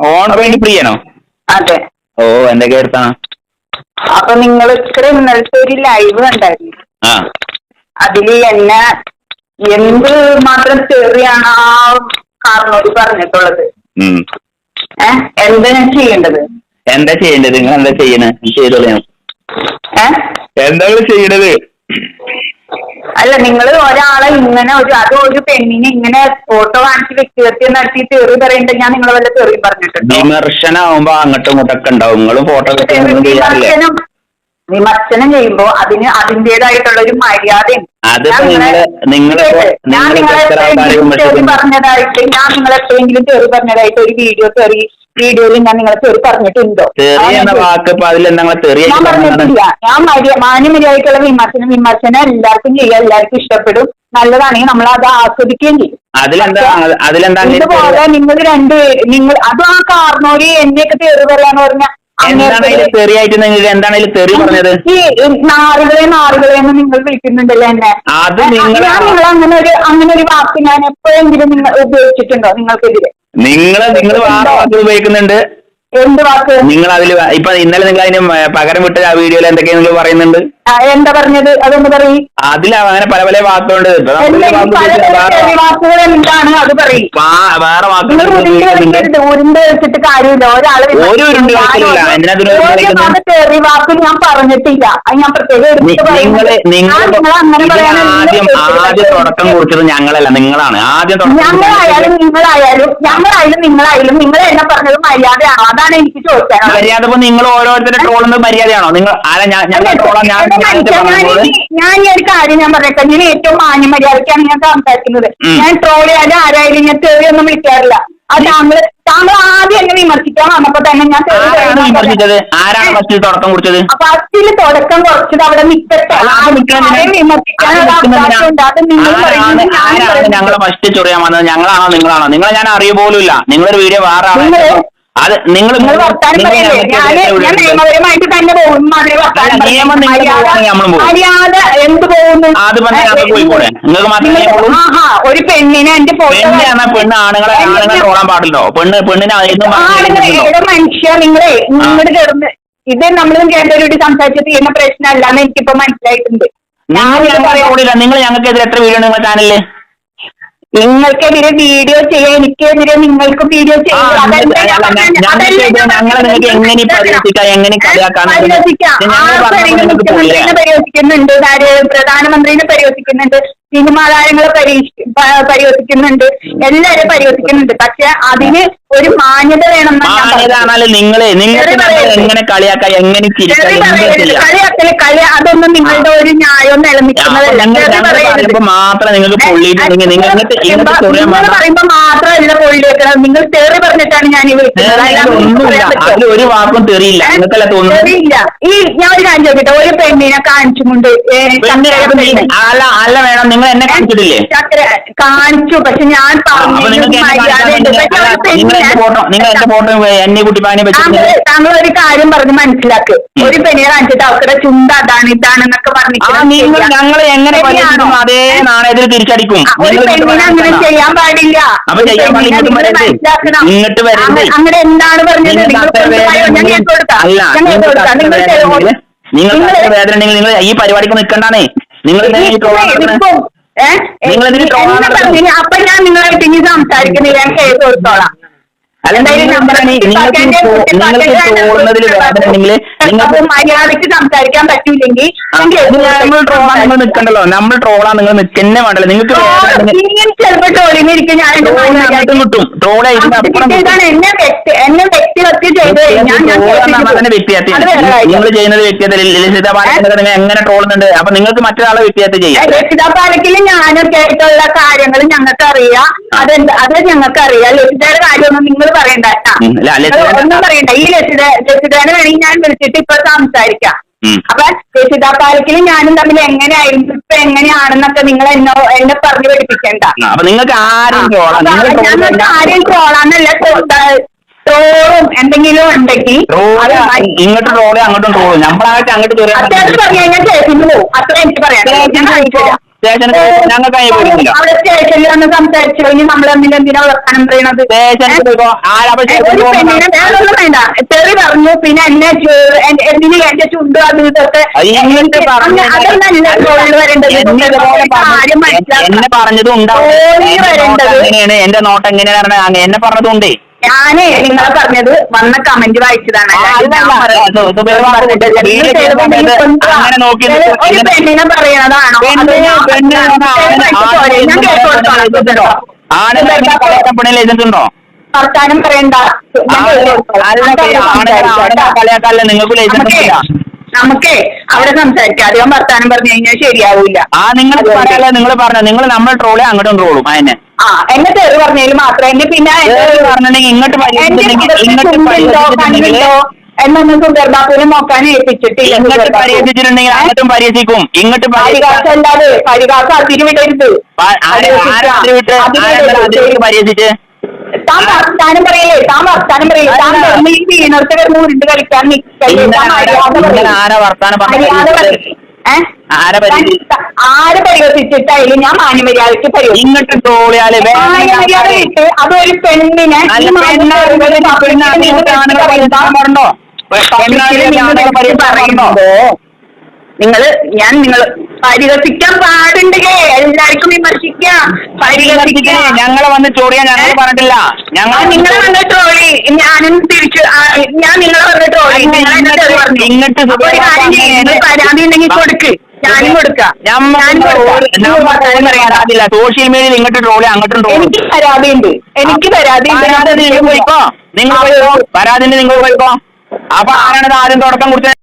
Free ആണോ? അതെ. ഓ എന്തൊക്കെ എടുത്താണ് അപ്പൊ നിങ്ങൾ ഇത്ര ഇന്നലത്തെ ഒരു ലൈവ് കണ്ടായിരുന്നു. അതിൽ എന്നെ എന്ത് മാത്രം തെറിയാണ് ആ കാരണോട് പറഞ്ഞിട്ടുള്ളത്. ഏഹ് എന്താ ഞാൻ ചെയ്യേണ്ടത്? എന്താ ചെയ്യേണ്ടത്? നിങ്ങൾ എന്താ ചെയ്യണേ ചെയ്തോളൂ എന്താ ചെയ്യണത്? അല്ല നിങ്ങൾ ഒരാളെ ഇങ്ങനെ ഒരു അത് ഒരു പെണ്ണിനെ ഇങ്ങനെ ഫോട്ടോ കാണിച്ച് വ്യക്തിഹത്യ നടത്തി തെറി പറയണ്ട ഞാൻ നിങ്ങളെ വല്ല തെറി പറഞ്ഞിട്ടുണ്ട്? വിമർശനം വിമർശനമാകുമ്പോ അങ്ങോട്ടും ഇങ്ങോട്ടൊക്കെ ഉണ്ടാവും. നിങ്ങൾ ഫോട്ടോ വിമർശനം വിമർശനം ചെയ്യുമ്പോ അതിന് അതിന്റേതായിട്ടുള്ള ഒരു മര്യാദയും ഞാൻ നിങ്ങൾ? പറഞ്ഞതായിട്ട് ഞാൻ നിങ്ങളെപ്പോഴെങ്കിലും തെറി പറഞ്ഞതായിട്ട് ഒരു വീഡിയോ തെറി വീഡിയോയിൽ ഞാൻ നിങ്ങളെ തെറി പറഞ്ഞിട്ടുണ്ടോ? ഞാൻ പറഞ്ഞിട്ടില്ല. ഞാൻ മര്യ മാന്യമര്യാദയ്ക്കുള്ള വിമർശനം വിമർശനം എല്ലാവർക്കും ചെയ്യാം. എല്ലാവർക്കും ഇഷ്ടപ്പെടും. നല്ലതാണെങ്കിൽ നമ്മൾ അത് ആസ്വദിക്കുകയും ചെയ്യും. ഇതുപോലെ നിങ്ങൾ രണ്ടുപേര് നിങ്ങൾ അതും ആ കാർന്നോര് എന്നെയൊക്കെ തെറി പറയാന്ന് പറഞ്ഞ എന്താണ് അതിൽ തെറിയായിട്ട് നിങ്ങൾ എന്താണ് അതിൽ തെറി പറഞ്ഞത്? നാറുകളെ നാറുകളെ എന്ന് നിങ്ങൾ വിളിക്കുന്നുണ്ടല്ലോ എന്നെ? അത് നിങ്ങൾ- അങ്ങനെ ഒരു അങ്ങനെ ഒരു വാക്ക് ഞാൻ എപ്പോഴെങ്കിലും നിങ്ങൾ ഉപയോഗിച്ചിട്ടുണ്ടോ നിങ്ങൾക്കെതിരെ? നിങ്ങൾ നിങ്ങൾ വേറെ വാക്ക് ഉപയോഗിക്കുന്നുണ്ട്. എന്ത് വാക്ക്? നിങ്ങൾ അതിൽ ഇപ്പൊ ഇന്നലെ നിങ്ങൾ അതിന് പകരം വിട്ട ആ വീഡിയോയിൽ എന്തൊക്കെയാ നിങ്ങൾ പറയുന്നുണ്ട്? എന്താ പറഞ്ഞത്? അതൊന്ന് പറയും. അതിൽ അങ്ങനെ പല പല വാക്കുകളുണ്ട്. നമ്മൾ അല്ലെങ്കിൽ വാക്ക് പല ഉപയോഗിച്ചാൽ വേറെ വാക്കുകൾ എന്താണ്? അത് പറയും. വേറെ വാക്കുകൾ ഉരുണ്ട് കളിച്ചിട്ട് കാര്യമില്ല. ഒരാൾ? തെറി വാക്ക് ഞാൻ പറഞ്ഞിട്ടില്ല. അത് ഞാൻ പ്രത്യേകം ആദ്യം തുടക്കം കുറിച്ചത് ഞങ്ങളല്ല. നിങ്ങളാണ്. ആദ്യം ഞങ്ങളായാലും നിങ്ങളായാലും ഞങ്ങളായാലും നിങ്ങളായാലും നിങ്ങൾ എന്നെ പറഞ്ഞത് മര്യാദയാണോ? അതാണ് എനിക്ക് ചോദിക്കാൻ മര്യാദ ഇപ്പൊ നിങ്ങൾ ഓരോരുത്തരെ ട്രോളുന്നത് മര്യാദയാണോ? നിങ്ങൾ ആരാ ഞാൻ ട്രോളാൻ ഞാൻ ഞാൻ ഈ- ഒരു കാര്യം ഞാൻ പറയട്ടെ. ഞാൻ ഏറ്റവും മാന്യമര്യാദക്കാണ് ഞാൻ സംസാരിക്കുന്നത്. ഞാൻ ട്രോൾ ചെയ്യാതെ ആരായാലും ഞാൻ തെറിയൊന്നും വിളിക്കാറില്ല. അത് താങ്കൾ താങ്കൾ ആദ്യം എന്നെ വിമർശിക്കാൻ വന്നപ്പോ തന്നെ ഞാൻ തെറി ആരാണ് പറയുന്നത് വിമർശിച്ചത്? ആരാണ് ഫസ്റ്റ് തുടക്കം കുറിച്ചത്? ഫസ്റ്റിൽ തുടക്കം കുറച്ചത് അവിടെ നിൽക്കട്ടെ ഞങ്ങളെ ഫസ്റ്റ് ചൊറിയാൻ വന്നത്? ഞങ്ങളാണോ നിങ്ങളാണോ? നിങ്ങളെ ഞാൻ അറിയ ഇല്ല നിങ്ങളൊരു വീഡിയോ വേറെ അത് നിങ്ങൾ. നിയമപരമായിട്ട് തന്നെ പോകും മര്യാദ- എന്ത് പോകുന്നു? ഒരു പെണ്ണിനെ എന്റെ പെണ്ണ് ആണുങ്ങളെ ആണുങ്ങളെ ട്രോളാൻ പാടില്ലോ പെണ്ണ് പെണ്ണിനെ മനുഷ്യ നിങ്ങളെ നിങ്ങളുടെ കിടന്ന് ഇത് നമ്മളും രണ്ടുപേരോട് സംസാരിച്ചിട്ട് തീരുന്ന പ്രശ്നമല്ല എന്ന് എനിക്കിപ്പോ മനസ്സിലായിട്ടുണ്ട്. നിങ്ങൾ ഞങ്ങൾക്കെതിരെ എത്ര വീഡിയോ നിങ്ങൾ ചാനലിൽ നിങ്ങൾക്കെതിരെ വീഡിയോ ചെയ്യാൻ എനിക്കെതിരെ നിങ്ങൾക്ക് വീഡിയോ ചെയ്യാൻ ചെയ്യാം ഞങ്ങൾ- ഞാൻ പറഞ്ഞത്. ഞങ്ങൾക്ക് ഞാൻ ഞങ്ങളെ നിങ്ങൾക്ക് പറഞ്ഞത്. എങ്ങനെ പരിഹസിക്കാം, എങ്ങനെ കളിയാക്കാം എന്ന് പരിഹസിക്കാം. ഞങ്ങൾ ആർക്കും പറഞ്ഞപ്പോൾ അറിയില്ല. നിങ്ങൾക്ക് മുഖ്യമന്ത്രിനെ പോയില്ലേ? പരിഹസിക്കുന്നുണ്ട് പ്രധാനമന്ത്രിനെ പരിഹസിക്കുന്നുണ്ട് സിനിമാ താരങ്ങളെ പരീക്ഷ- പ- പരിഹസിക്കുന്നുണ്ട് എല്ലാവരും പരിഹസിക്കുന്നുണ്ട് പക്ഷെ അതിന് ഒരു മാന്യത വേണം ഞാൻ നിങ്ങളെ നിങ്ങൾക്ക്. എങ്ങനെ കളിയാക്കാം എങ്ങനെ. കളിയാക്കൽ കളി അതൊന്നും നിങ്ങളുടെ ഒരു ന്യായവും നിലനിൽക്കുന്നതല്ല. മാത്രം നിങ്ങൾക്ക് പൊള്ളിയിട്ടുണ്ടെങ്കിൽ നിങ്ങൾ നിങ്ങൾ മാത്രം പറയുമ്പോ മാത്രമല്ല പൊള്ളി വെക്കണം നിങ്ങൾ തെറി പറഞ്ഞിട്ടാണ് ഞാൻ ഈ വിളിക്കുന്നത്. ഒരു വാക്കും തെറിയില്ല. നിങ്ങൾക്കല്ല തെറിയില്ല. ഈ ഞാൻ ഒരു കാര്യം ചോദിക്കട്ടെ. ഒരു പെണ്ണിനെ കാണിച്ചുകൊണ്ട്. അല്ല അല്ല വേണം. നിങ്ങൾ എന്നെ കാണിച്ചിട്ടില്ലേ? കാണിച്ചു. പക്ഷെ ഞാൻ പറഞ്ഞു നിങ്ങൾ എന്റെ പെണ്ണിനെ- ഫോട്ടോ നിങ്ങൾ എന്റെ ഫോട്ടോ എന്നെ കുട്ടിപ്പാനെ താങ്കൾ വെച്ചിട്ട് താങ്കൾ ഒരു കാര്യം പറഞ്ഞ് മനസ്സിലാക്ക്. ഒരു പെണ്ണിനെ കാണിച്ചിട്ട് അവരുടെ ചുണ്ട് അതാണ് ഇതാണെന്നൊക്കെ നിങ്ങൾ പറഞ്ഞിട്ട് ഞങ്ങളെ എങ്ങനെ? അതേ നാണയത്തിൽ തിരിച്ചടിക്കും. അങ്ങനെ ചെയ്യാൻ പാടില്ല. അപ്പൊ ചെയ്യാൻ ഇങ്ങോട്ട് അങ്ങനെ എന്താണ് പറഞ്ഞത്? നിങ്ങൾ? വേദന ഉണ്ടെങ്കിൽ-. അല്ല നിങ്ങൾ വേദന ഉണ്ടെങ്കിൽ ഈ പരിപാടിക്ക് നിൽക്കണ്ടാണേ നിങ്ങൾ? നിങ്ങൾ അപ്പൊ ഞാൻ നിങ്ങളായിട്ട് ഇനി സംസാരിക്കുന്നില്ല. ഞാൻ കേസ് കൊടുത്തോളാം മര്യാദയ്ക്ക് സംസാരിക്കാൻ പറ്റൂലെങ്കിൽ നമ്മൾ. നിൽക്കണ്ടല്ലോ നമ്മൾ ട്രോളാൻ നിങ്ങൾ നിൽക്കന്നെ വേണ്ടല്ലോ. നിങ്ങൾക്ക് ചിലപ്പോ ഞാൻ കിട്ടും ട്രോൾ എന്നെ എന്നെ നിങ്ങൾ ചെയ്യുന്നത് വ്യക്തിയത്തിൽ ലളിത നിങ്ങൾ എങ്ങനെ ട്രോളുന്നുണ്ട്. അപ്പൊ നിങ്ങൾക്ക് മറ്റൊരാളെ വ്യക്തിയത്തിൽ ചെയ്യാം. രക്ഷിതാപാലക്കിൽ ഞാനൊക്കെ ആയിട്ടുള്ള കാര്യങ്ങൾ ഞങ്ങൾക്ക് അറിയാം അതെന്ത് അത് ഞങ്ങൾക്ക് അറിയാം ലക്ഷിതയുടെ കാര്യമൊന്നും നിങ്ങൾ പറയണ്ട ഒന്നും പറയണ്ട. ഈ ലക്ഷിത ലക്ഷിതേനെ വേണമെങ്കിൽ ഞാൻ വിളിച്ചിട്ട് ഇപ്പൊ സംസാരിക്കാം. അപ്പൊ അപ്പൊ രക്ഷിതാപാലക്കിലും ഞാനും തമ്മിൽ എങ്ങനെയായിരുന്നു? ഇപ്പൊ എങ്ങനെയാണെന്നൊക്കെ നിങ്ങൾ എന്നോ എന്നെ പറഞ്ഞു പഠിപ്പിക്കണ്ട. നിങ്ങൾക്ക് ആരെയും ട്രോളാന്നല്ല. ട്രോളും എന്തെങ്കിലും ഉണ്ടെങ്കിൽ ട്രോൾ ഇങ്ങോട്ട് ട്രോൾ അങ്ങോട്ടും ട്രോൾ നമ്മളായിട്ട് അങ്ങോട്ട് അത്യാവശ്യം പറഞ്ഞു കഴിഞ്ഞാൽ ചേച്ചിന് പോകും. അത്ര എനിക്ക് പറയാം. ഞാൻ കാണിച്ചു തരാം. സ്റ്റേഷനിൽ ഞങ്ങൾക്ക് അതിന് പേടിയില്ല അവിടെ സ്റ്റേഷനിൽ വന്ന് സംസാരിച്ചു. കഴിഞ്ഞ് നമ്മൾ തമ്മിൽ എന്തിനാ വർത്തമാനം പറയണത്? സ്റ്റേഷനിൽ പോയിക്കോ? ആരപ്പ ഒരു പെണ്ണിനെ വേറൊന്നും വേണ്ട. തെറി പറഞ്ഞു. പിന്നെ എന്നെ ചു- എൻ- എന്തിന് എന്റെ ചുണ്ടും അത് ഇതൊക്കെ അത് ഇങ്ങനത്തെ പറഞ്ഞു അതൊന്നല്ല ട്രോളിൽ വരേണ്ടത് എന്നെ ഇതുപോലെ കാര്യം പറഞ്ഞു. എന്നെ മനസ്സിലാക്കണം. പറഞ്ഞതും ഉണ്ടാവും. എന്റെ നോട്ടം വരേണ്ടത്. എങ്ങനെയാണ്? എന്റെ നോട്ട് എങ്ങനെയാണ്? എന്നെ പറഞ്ഞതും ഉണ്ട്. ഞാനേ നിങ്ങൾ പറഞ്ഞത് വന്ന കമന്റ് വായിച്ചതാണ്. ഒരു പെണ്ണിനെ പറയണതാണോ ഞാൻ കേട്ടോ, വർത്താനം പറയണ്ട. നിങ്ങൾക്ക് ലൈസൻസ് നമുക്കേ അവിടെ സംസാരിക്കാം. അധികം വർത്താനം പറഞ്ഞു കഴിഞ്ഞാൽ ശരിയാവില്ല ആ നിങ്ങൾ പറയാല്ല നിങ്ങൾ പറഞ്ഞു. നിങ്ങൾ നമ്മൾ ട്രോളി അങ്ങോട്ടും ട്രോളും അതിനെ ആ എന്നെ തെറി പറഞ്ഞതിൽ മാത്രം. എന്നെ പിന്നെ പറഞ്ഞിട്ടുണ്ടെങ്കിൽ ഇങ്ങോട്ട് ഇങ്ങോട്ട് എന്നൊന്നും സുന്ദർബാബുവിനെ നോക്കാൻ ഏൽപ്പിച്ചിട്ടില്ല ഇങ്ങോട്ട് പരിഹസിച്ചിട്ടുണ്ടെങ്കിൽ അങ്ങോട്ടും പരിഹസിക്കും. ഇങ്ങോട്ട് പരിഹാസം അല്ലാതെ പരിഹാസം അതിരുവിടരുത് പരിഹരിച്ചിട്ട് താൻ വർത്താനം പറയല്ലേ? താൻ വർത്താനം താൻ കിടന്ന് ഉരുണ്ട് കളിക്കാൻ ആരാ- പരിഹസിച്ചിട്ടായാലും ഞാൻ മാന്യമര്യാദയ്ക്ക് അതൊരു പെണ്ണിനെ നിങ്ങൾ ഞാൻ നിങ്ങൾ പരിഹസിക്കാൻ പാടുണ്ടേ എല്ലാവർക്കും വിമർശിക്കാം പരിഹസിക്കാം ഞങ്ങളെ വന്ന് ചോറിയാൻ ഞങ്ങൾ പറഞ്ഞിട്ടില്ല. ഞങ്ങൾ നിങ്ങൾ നിങ്ങളെ വന്ന ട്രോളി ഞാനും തിരിച്ചു ഞാൻ നിങ്ങളെ വന്ന ട്രോളി ഇങ്ങോട്ട് പരാതി ഉണ്ടെങ്കിൽ കൊടുക്ക്. ഞാനും കൊടുക്കാം. പറയണ്ട. സോഷ്യൽ മീഡിയയിൽ ഇങ്ങോട്ട് ട്രോളി അങ്ങോട്ടും ട്രോളി എനിക്ക് പരാതി ഉണ്ട് എനിക്ക് പരാതി പരാതി നിങ്ങൾ പോയിക്കോ. നിങ്ങൾ പരാതി നിങ്ങൾ പോയിക്കോ. അപ്പൊ ആരാണ് ആദ്യം തുടക്കം കുറിച്ചത്?